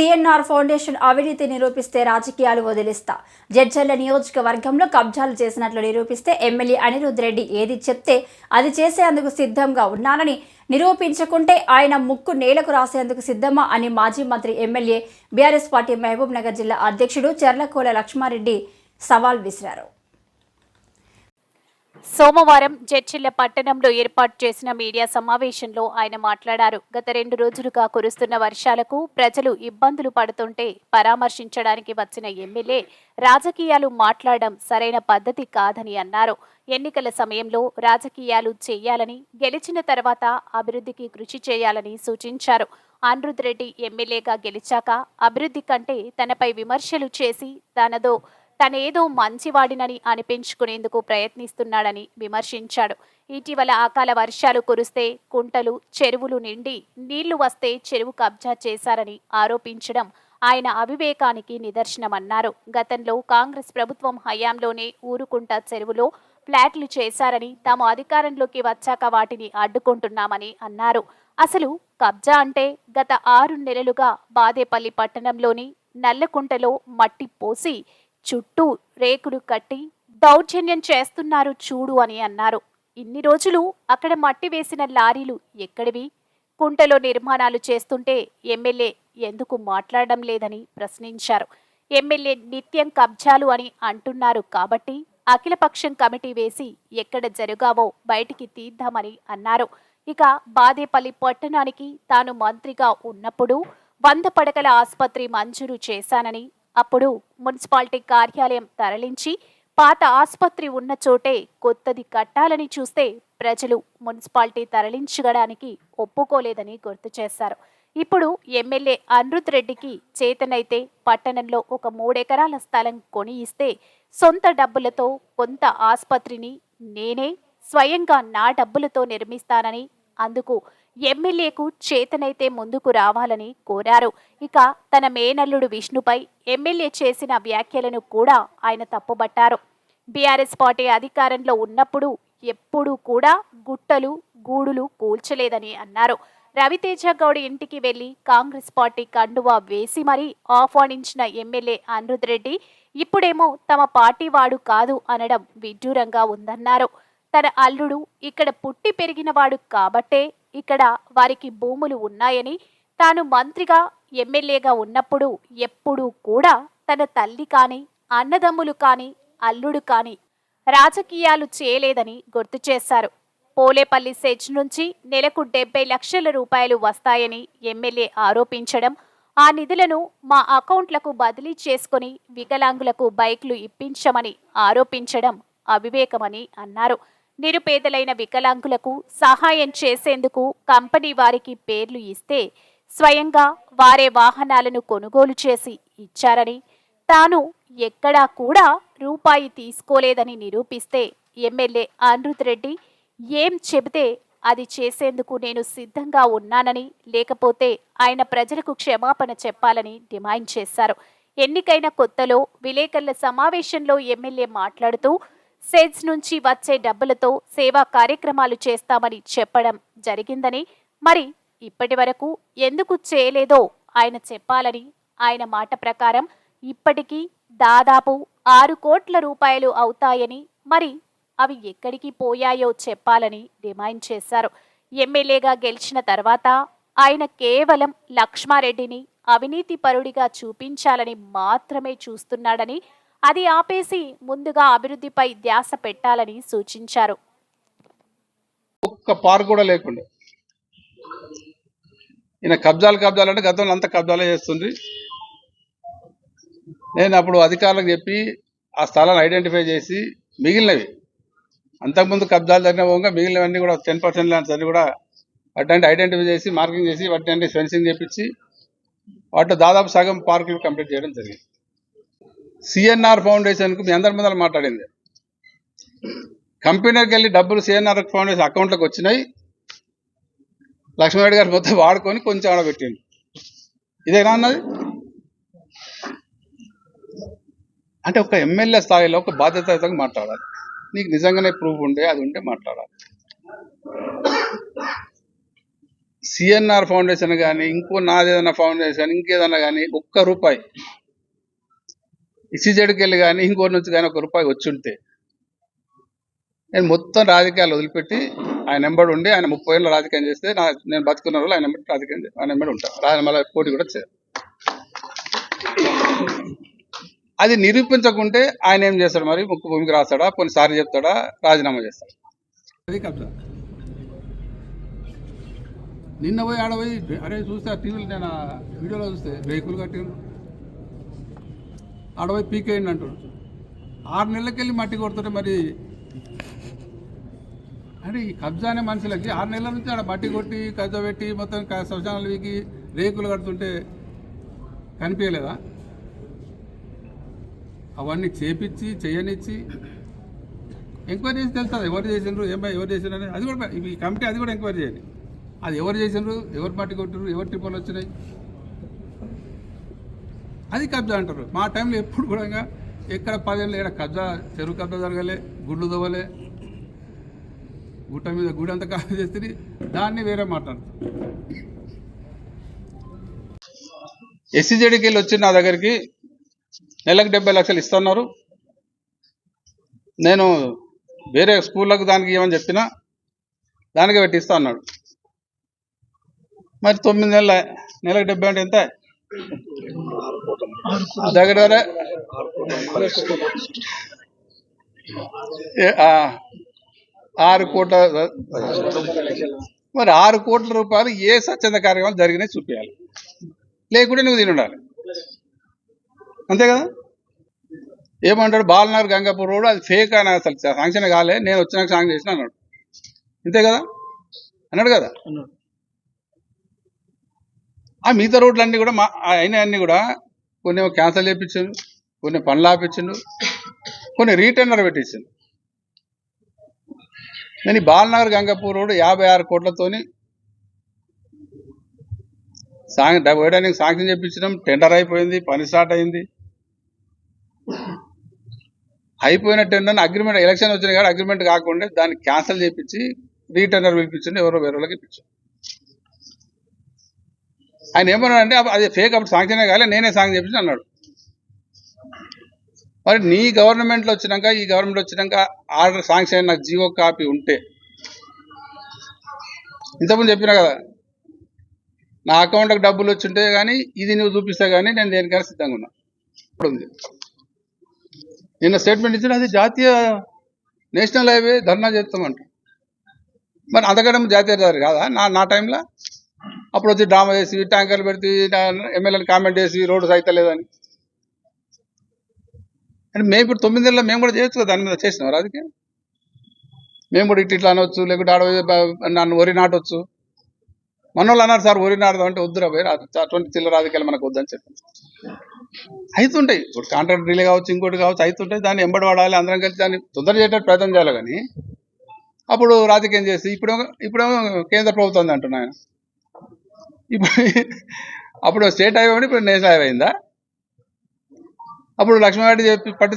CNR foundation అవినీతి నిరూపిస్తే రాజకీయాలు వదిలిస్తా. జడ్చర్ల నియోజకవర్గంలో కబ్జాలు చేసినట్లు నిరూపిస్తే ఎమ్మెల్యే అనిరుద్ రెడ్డి ఏది చెప్తే అది చేసేందుకు సిద్ధంగా ఉన్నానని నిరూపించకుంటే ఆయన ముక్కు నేలకు రాసేందుకు సిద్ధమా అని మాజీ మంత్రి MLA BRS party Mahabub Nagar జిల్లా అధ్యక్షుడు చెర్లకోల లక్ష్మారెడ్డి సవాల్ విసిరారు. సోమవారం జడ్చిల్ల పట్టణంలో ఏర్పాటు చేసిన మీడియా సమావేశంలో ఆయన మాట్లాడారు. గత రెండు రోజులుగా కురుస్తున్న వర్షాలకు ప్రజలు ఇబ్బందులు పడుతుంటే పరామర్శించడానికి వచ్చిన ఎమ్మెల్యే రాజకీయాలు మాట్లాడడం సరైన పద్ధతి కాదని అన్నారు. ఎన్నికల సమయంలో రాజకీయాలు చేయాలని గెలిచిన తర్వాత అభివృద్ధికి కృషి చేయాలని సూచించారు. అనిరుద్ రెడ్డి ఎమ్మెల్యేగా గెలిచాక అభివృద్ధి కంటే తనపై విమర్శలు చేసి తనదో తనేదో మంచివాడినని అనిపించుకునేందుకు ప్రయత్నిస్తున్నాడని విమర్శించాడు. ఇటీవల అకాల వర్షాలు కురిస్తే కుంటలు చెరువులు నిండి నీళ్ళు వస్తే చెరువు కబ్జా చేశారని ఆరోపించడం ఆయన అవివేకానికి నిదర్శనమన్నారు. గతంలో కాంగ్రెస్ ప్రభుత్వం హయాంలోనే ఊరుకుంట చెరువులో ఫ్లాట్లు చేశారని తాము అధికారంలోకి వచ్చాక వాటిని అడ్డుకుంటున్నామని అన్నారు. అసలు కబ్జా అంటే గత ఆరు నెలలుగా బాదేపల్లి పట్టణంలోని నల్లకుంటలో మట్టి పోసి చుట్టూ రేకులు కట్టి దౌర్జన్యం చేస్తున్నారు చూడు అని అన్నారు. ఇన్ని రోజులు అక్కడ మట్టి వేసిన లారీలు ఎక్కడివి? కుంటలో నిర్మాణాలు చేస్తుంటే ఎమ్మెల్యే ఎందుకు మాట్లాడడం లేదని ప్రశ్నించారు. ఎమ్మెల్యే నిత్యం కబ్జాలు అని అంటున్నారు కాబట్టి అఖిలపక్షం కమిటీ వేసి ఎక్కడ జరుగావో బయటికి తీద్దామని అన్నారు. ఇక బాదేపల్లి పట్టణానికి తాను మంత్రిగా ఉన్నప్పుడు వంద పడకల ఆసుపత్రి మంజూరు చేశానని అప్పుడు మున్సిపాలిటీ కార్యాలయం తరలించి పాత ఆసుపత్రి ఉన్న చోటే కొత్తది కట్టాలని చూస్తే ప్రజలు మున్సిపాలిటీ తరలించడానికి ఒప్పుకోలేదని గుర్తు చేశారు. ఇప్పుడు ఎమ్మెల్యే అనిరుద్ రెడ్డికి చేతనైతే పట్టణంలో ఒక మూడెకరాల స్థలం కొని ఇస్తే సొంత డబ్బులతో కొంత ఆసుపత్రిని నేనే స్వయంగా నా డబ్బులతో నిర్మిస్తానని అందుకు ఎమ్మెల్యేకు చేతనైతే ముందుకు రావాలని కోరారు. ఇక తన మేనల్లుడు విష్ణుపై ఎమ్మెల్యే చేసిన వ్యాఖ్యలను కూడా ఆయన తప్పుబట్టారు. బీఆర్ఎస్ పార్టీ అధికారంలో ఉన్నప్పుడు ఎప్పుడూ కూడా గుట్టలు గూడులు కూల్చలేదని అన్నారు. రవితేజ గౌడ్ ఇంటికి వెళ్ళి కాంగ్రెస్ పార్టీ కండువా వేసి మరీ ఆహ్వానించిన ఎమ్మెల్యే అనిరుద్ రెడ్డి ఇప్పుడేమో తమ పార్టీ వాడు కాదు అనడం విడ్డూరంగా ఉందన్నారు. తన అల్లుడు ఇక్కడ పుట్టి పెరిగినవాడు కాబట్టే ఇక్కడ వారికి భూములు ఉన్నాయని తాను మంత్రిగా ఎమ్మెల్యేగా ఉన్నప్పుడు ఎప్పుడూ కూడా తన తల్లి కానీ అన్నదమ్ములు కానీ అల్లుడు కానీ రాజకీయాలు చేయలేదని గుర్తు చేశారు. పోలేపల్లి సెజ్ నుంచి నెలకు డెబ్బై లక్షల రూపాయలు వస్తాయని ఎమ్మెల్యే ఆరోపించడం ఆ నిధులను మా అకౌంట్లకు బదిలీ చేసుకుని వికలాంగులకు బైక్లు ఇప్పించమని ఆరోపించడం అవివేకమని అన్నారు. నిరుపేదలైన వికలాంగులకు సహాయం చేసేందుకు కంపెనీ వారికి పేర్లు ఇస్తే స్వయంగా వారే వాహనాలను కొనుగోలు చేసి ఇచ్చారని తాను ఎక్కడా కూడా రూపాయి తీసుకోలేదని నిరూపిస్తే ఎమ్మెల్యే అనిరుద్ రెడ్డి ఏం చెబితే అది చేసేందుకు నేను సిద్ధంగా ఉన్నానని లేకపోతే ఆయన ప్రజలకు క్షమాపణ చెప్పాలని డిమాండ్ చేశారు. ఎన్నికైన కొత్తలో విలేకరుల సమావేశంలో ఎమ్మెల్యే మాట్లాడుతూ సెజ్ నుంచి వచ్చే డబ్బులతో సేవా కార్యక్రమాలు చేస్తామని చెప్పడం జరిగిందని మరి ఇప్పటి వరకు ఎందుకు చేయలేదో ఆయన చెప్పాలని ఆయన మాట ప్రకారం ఇప్పటికీ దాదాపు ఆరు కోట్ల రూపాయలు అవుతాయని మరి అవి ఎక్కడికి పోయాయో చెప్పాలని డిమాండ్ చేశారు. ఎమ్మెల్యేగా గెలిచిన తర్వాత ఆయన కేవలం లక్ష్మారెడ్డిని అవినీతి పరుడిగా చూపించాలని మాత్రమే చూస్తున్నాడని అది ఆపేసి ముందుగా అభివృద్ధిపై ధ్యాస పెట్టాలని సూచించారు. ఒక్క పార్క్ కూడా లేకుండే. ఈయన కబ్జాలు కబ్జాలు అంటే గతంలో అంత కబ్జాలే చేస్తుంది నేను అప్పుడు అధికారులకు చెప్పి ఆ స్థలాన్ని ఐడెంటిఫై చేసి మిగిలినవి. అంతకుముందు కబ్జాలు జరిగిన పోగా మిగిలినవన్నీ కూడా టెన్ పర్సెంట్ ల్యాండ్స్ అన్ని కూడా వాటి ఐడెంటిఫై చేసి మార్కింగ్ చేసి వాటి అన్ని ఫెన్సింగ్ చేపించి వాటిలో దాదాపు సగం పార్కులు కంప్లీట్ చేయడం జరిగింది. సిఎన్ఆర్ ఫౌండేషన్కు మీ అందరి ముందర మాట్లాడింది. కంపెనీకి వెళ్ళి డబ్బులు సిఎన్ఆర్ ఫౌండేషన్ అకౌంట్లోకి వచ్చినాయి. లక్ష్మీరెడ్డి గారు మొత్తం వాడుకొని కొంచెం ఆడ ఇదేనా అన్నది? అంటే ఒక ఎమ్మెల్యే స్థాయిలో ఒక బాధ్యతగా మాట్లాడాలి. నీకు నిజంగానే ప్రూఫ్ ఉండే అది ఉంటే మాట్లాడాలి. సిఎన్ఆర్ ఫౌండేషన్ కానీ ఇంకో నాదేదన్నా ఫౌండేషన్ ఇంకేదన్నా కానీ ఒక్క రూపాయి ఇసిజెడ్కి వెళ్ళి కానీ ఇంకోటి నుంచి కానీ ఒక రూపాయి వచ్చి ఉంటే. నేను మొత్తం రాజకీయాలు వదిలిపెట్టి ఆయన ఎంబడి ఉండి ఆయన ముప్పై ఏళ్ళు రాజకీయం చేస్తే నా నేను బతుకున్న రోజులు ఆయన ఎంబడి రాజకీయం ఆయన ఎంబడి ఉంటాను ఆయన మళ్ళీ పోటీ కూడా చేయరు అది నిరూపించకుంటే ఆయన ఏం చేస్తాడు మరి? ముక్కు భూమికి రాస్తాడా? కొన్నిసార్లు చెప్తాడా? రాజీనామా చేస్తాడు? అది కబ్జా నిన్న పోయి ఆడ పోయి అరే చూస్తే టీవీలో నేను వీడియోలో చూస్తే వెహికల్ కట్టిండు ఆడ పీకేయండి అంటాడు. ఆరు నెలలకెళ్ళి మట్టి కొడుతుంటే మరి అంటే ఈ కబ్జా అనే మనుషులకి ఆరు నెలల నుంచి ఆడ మట్టి కొట్టి కబ్జా పెట్టి మొత్తం శ్మశానాలు వీకి రేకులు కడుతుంటే కనిపించలేదా? అవన్నీ చేపించి చేయనిచ్చి ఎంక్వైరీ చేసి తెలుస్తుంది. ఎవరు చేసిండ్రు? ఏం ఎవరు చేసిండ్రు అనేది అది కూడా ఈ కమిటీ అది కూడా ఎంక్వైరీ చేయండి. అది ఎవరు చేసిండ్రు? ఎవరు మట్టి కొట్టిరు ఎవరు టిప్పలు వచ్చినాయి? అది కబ్జా అంటారు. మా టైంలో ఎప్పుడు కూడా ఎక్కడ పదేళ్ళు ఇక్కడ కబ్జా చెరువు కబ్జా జరగలే గుడ్లు దవ్వలే గుట్ట మీద గుడి అంతా కాదు చేస్తే దాన్ని వేరే మాట్లాడతారు ఎస్సీజేడీకి వెళ్ళి వచ్చి నా దగ్గరికి నెలకు డెబ్బై లక్షలు ఇస్తున్నారు. నేను వేరే స్కూళ్ళకు దానికి ఏమని చెప్పినా దానికి పెట్టిస్తా అన్నాడు. మరి తొమ్మిది నెలల నెలకు డెబ్బై అంటే ఎంత? దగ్గర ఆరు కోట్ల మరి ఆరు కోట్ల రూపాయలు ఏ స్వచ్ఛంద కార్యక్రమాలు జరిగినాయి చూపించాలి లేకుంటే నువ్వు తిని ఉండాలి. అంతే కదా? ఏమంటాడు? బాలనగర్ గంగాపూర్ రోడ్ అది ఫేక్ అని అసలు శాంక్షన్ కాలే. నేను వచ్చినాక శాంక్షన్ చేసిన అన్నాడు. అంతే కదా? అన్నాడు కదా? ఆ మిగతా రోడ్లన్నీ కూడా మా అయిన అన్ని కూడా కొన్ని క్యాన్సల్ క్యాన్సిల్ చేయించిండు కొన్ని పనులు ఆపించిండు కొన్ని రీటెండర్ పెట్టించిండు నేను బాలనగర్ గంగపూర్ రోడ్డు యాభై ఆరు కోట్లతోని సాంగ్ వేయడానికి సాంక్షన్ చేయించడం టెండర్ అయిపోయింది పని స్టార్ట్ అయింది. అయిపోయిన టెండర్ అగ్రిమెంట్ ఎలక్షన్ వచ్చిన కానీ అగ్రిమెంట్ కాకుండా దాన్ని క్యాన్సిల్ చేపించి రీటెండర్ పిలిపించండి ఎవరో వేరే వాళ్ళకి ఇప్పించండి ఆయన ఏమన్నాడు అంటే అది ఫేక్ అప్పుడు సాంక్షనే కాలే నేనే సాంక్షన్ చెప్పించి అన్నాడు. మరి నీ గవర్నమెంట్లో వచ్చినాక ఈ గవర్నమెంట్ వచ్చినాక ఆర్డర్ సాంక్షన్ అయిన నాకు జీవో కాపీ ఉంటే ఇంతకుముందు చెప్పినా కదా నా అకౌంట్కి డబ్బులు వచ్చి ఉంటే కానీ ఇది నువ్వు చూపిస్తే కానీ నేను దేనికైనా సిద్ధంగా ఉన్నా. ఇప్పుడు ఉంది. నిన్న స్టేట్మెంట్ ఇచ్చిన అది జాతీయ నేషనల్ హైవే ధర్నా చేస్తామంట. మరి అంతకంటే జాతీయ రహదారి కాదా? నా నా టైంలో అప్పుడు వచ్చి డ్రామా చేసి ట్యాంకర్లు పెడితే ఎమ్మెల్యేని కామెంట్ చేసి రోడ్డు సైతం లేదని. అంటే మేము ఇప్పుడు తొమ్మిది నెలలు మేము కూడా చేయొచ్చు కదా దాని మీద చేసినాం రాజకీయం? మేము కూడా ఇట్లా ఇట్లా అనవచ్చు లేకుంటే ఆడ నన్ను వరి నాటొచ్చు. మన వాళ్ళు అన్నారు సార్ వరి నాడదాం అంటే వద్దురా పోయి అటువంటి చిల్లర రాజకీయాలు మనకు వద్దని చెప్పి అవుతుంటాయి ఇప్పుడు కాంట్రాక్ట్ రిలే కావచ్చు ఇంకోటి కావచ్చు అవుతుంటాయి దాన్ని ఎంబడి వాడాలి అందరం కలిసి దాన్ని తొందర చేయడానికి ప్రయత్నం చేయాలి కానీ అప్పుడు రాజకీయం చేసి ఇప్పుడు ఇప్పుడేమో కేంద్ర ప్రభుత్వం ఉంది ఇప్పుడు అప్పుడు స్టేట్ హైవే ఉండి ఇప్పుడు నేషనల్ హైవే అయిందా? అప్పుడు లక్ష్మణరెడ్డి చెప్పి పట్టి